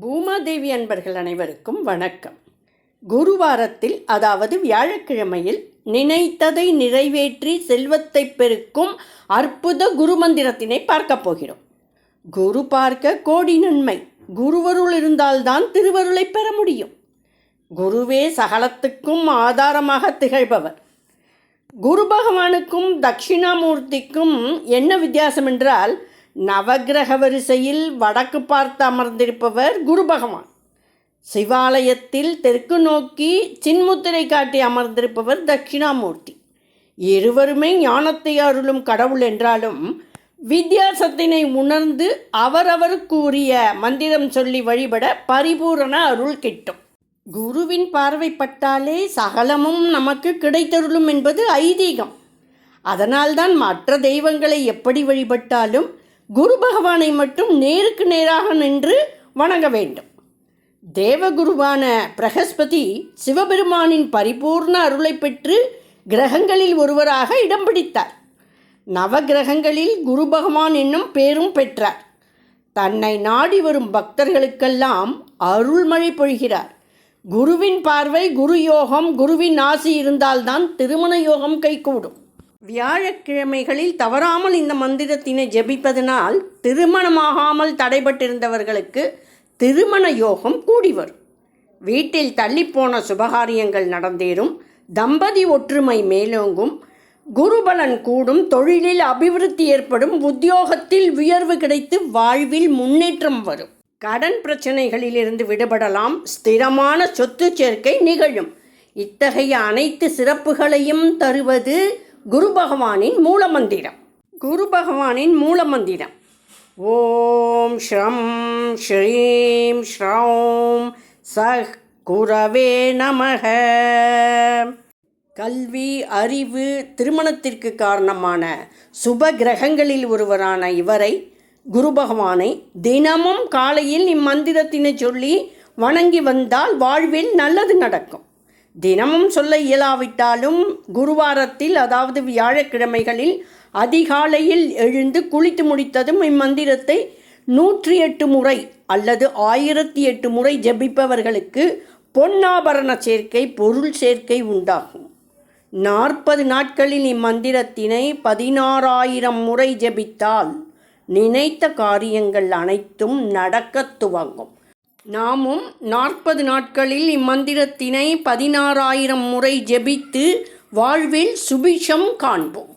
பூமாதேவி அன்பர்கள் அனைவருக்கும் வணக்கம். குருவாரத்தில் அதாவது வியாழக்கிழமையில் நினைத்ததை நிறைவேற்றி செல்வத்தை பெருக்கும் அற்புத குரு மந்திரத்தினை பார்க்கப் போகிறோம். குரு பார்க்க கோடி நன்மை. குருவருள் இருந்தால்தான் திருவருளை பெற முடியும். குருவே சகலத்துக்கும் ஆதாரமாக திகழ்பவர். குரு பகவானுக்கும் தட்சிணாமூர்த்திக்கும் என்ன வித்தியாசம் என்றால் நவக்கிரக வரிசையில் வடக்கு பார்த்து அமர்ந்திருப்பவர் குரு பகவான். சிவாலயத்தில் தெற்கு நோக்கி சின்முத்திரை காட்டி அமர்ந்திருப்பவர் தட்சிணாமூர்த்தி. இருவருமே ஞானத்தை அருளும் கடவுள் என்றாலும் வித்தியாசத்தினை உணர்ந்து அவரவருக்கு உரிய மந்திரம் சொல்லி வழிபட பரிபூரண அருள் கிட்டும். குருவின் பார்வைப்பட்டாலே சகலமும் நமக்கு கிடைத்தருளும் என்பது ஐதீகம். அதனால்தான் மற்ற தெய்வங்களை எப்படி வழிபட்டாலும் குரு பகவானை மட்டும் நேருக்கு நேராக நின்று வணங்க வேண்டும். தேவகுருவான பிரகஸ்பதி சிவபெருமானின் பரிபூர்ண அருளை பெற்று கிரகங்களில் ஒருவராக இடம் பிடித்தார். நவகிரகங்களில் குரு பகவான் என்னும் பேரும் பெற்றார். தன்னை நாடி வரும் பக்தர்களுக்கெல்லாம் அருள்மழை பொழிகிறார். குருவின் பார்வை குரு யோகம் குருவின் ஆசி இருந்தால்தான் திருமண யோகம் கைகூடும். வியாழக்கிழமைகளில் தவறாமல் இந்த மந்திரத்தினை ஜெபிப்பதனால் திருமணமாகாமல் தடைபட்டிருந்தவர்களுக்கு திருமண யோகம் கூடி வரும். வீட்டில் தள்ளிப்போன சுபகாரியங்கள் நடந்தேறும். தம்பதி ஒற்றுமை மேலோங்கும். குருபலன் கூடும். தொழிலில் அபிவிருத்தி ஏற்படும். உத்தியோகத்தில் உயர்வு கிடைத்து வாழ்வில் முன்னேற்றம் வரும். கடன் பிரச்சனைகளிலிருந்து விடுபடலாம். ஸ்திரமான சொத்து சேர்க்கை நிகழும். இத்தகைய அனைத்து சிறப்புகளையும் தருவது குரு பகவானின் மூலமந்திரம். குரு பகவானின் மூலமந்திரம். ஓம் ஸ்ரம் ஸ்ரீம் ஸ்ரௌம் சஹ் குரவே நமக. கல்வி அறிவு திருமணத்திற்கு காரணமான சுப கிரகங்களில் ஒருவரான இவரை குரு பகவானை தினமும் காலையில் இம்மந்திரத்தினை சொல்லி வணங்கி வந்தால் வாழ்வில் நல்லது நடக்கும். தினமும் சொல்ல இயலாவிட்டாலும் குருவாரத்தில் அதாவது வியாழக்கிழமைகளில் அதிகாலையில் எழுந்து குளித்து முடித்ததும் இம்மந்திரத்தை நூற்றி எட்டு முறை அல்லது ஆயிரத்தி எட்டு முறை ஜெபிப்பவர்களுக்கு பொன்னாபரண சேர்க்கை பொருள் சேர்க்கை உண்டாகும். நாற்பது நாட்களில் இம்மந்திரத்தினை பதினாறாயிரம் முறை ஜெபித்தால் நினைத்த காரியங்கள் அனைத்தும் நடக்கத் துவங்கும். நாமும் நாற்பது நாட்களில் இம்மந்திரத்தினை பதினாறாயிரம் முறை ஜெபித்து வாழ்வில் சுபிஷம் காண்போம்.